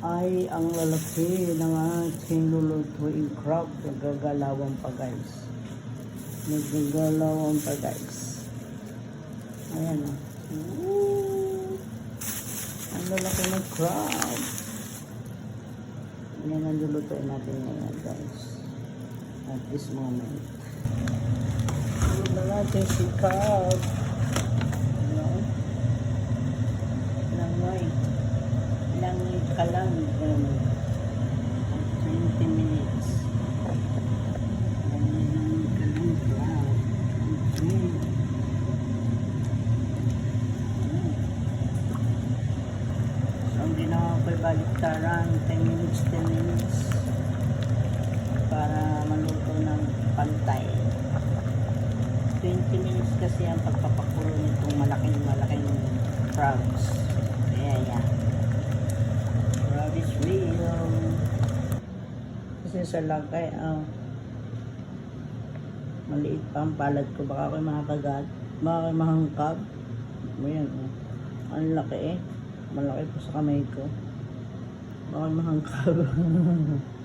ay ang lalaki ng ating lulutuin crab. Nagagalawan pa guys. Nagagalawan pa guys. Ayan o. Ooh. Ang lalaki ng crab. Yan ang lulutuin natin ngayon guys. At this moment. Lulutuin na natin si crab. Ka lang. Um, 20 minutes. Langoy ka lang. So, ang baliktaran 10 minutes, 10 minutes para maluto ng pantay. 20 minutes kasi ang pagpapakulo nitong malaking malaking frogs. Kasi sa lagay, ah, maliit pa ang palad ko. Baka ako'y makakagat. Baka ako'y mahangkag. Ayan, oh. Ang laki eh. Malaki po sa kamay ko. Baka mahangkag.